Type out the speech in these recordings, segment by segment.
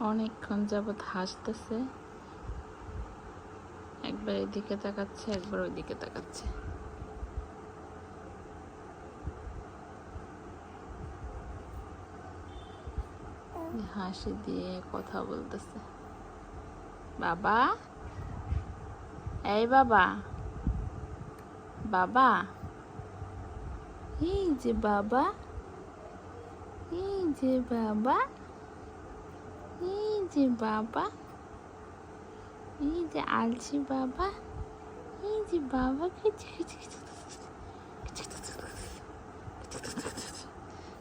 অনেকক্ষণ যাবৎ হাসতেছে। একবার এদিকে তাকাচ্ছে, একবার ওইদিকে তাকাচ্ছে। হাসি দিয়ে কথা বলতেছে। বাবা? এই বাবা। বাবা? এই যে বাবা। এই যে বাবা। যে বাবা এই যে আলছি বাবা এই যে বাবাকে কিছু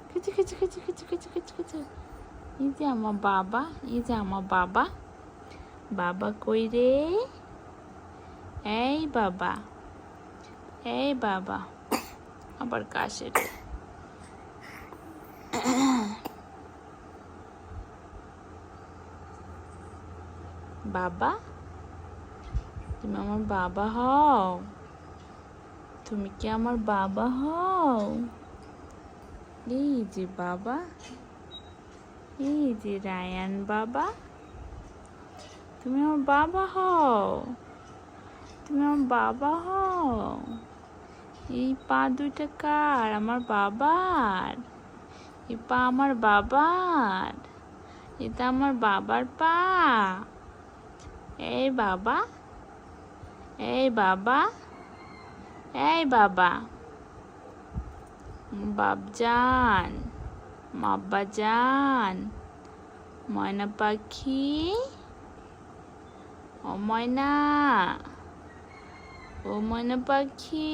কিছু কিছু কিছু কিছু কিছু কিছু এই যে আমার বাবা এই যে আমার বাবা বাবা কই রে এই বাবা এই বাবা আবার কাশের বাবা? তুমি আমার বাবা হও। তুমি কি আমার বাবা হও? এই যে বাবা, এই যে রায়ান বাবা, তুমি আমার বাবা হও। তুমি আমার বাবা হও। এই পা দুইটা কার? আমার বাবার। এই পা আমার বাবার। এটা আমার বাবার পা। এই বাবা এই বাবা এই বাবা। বাবজান মাব্বাজান ময়না পাখি, ও ময়না ও ময়না পাখি।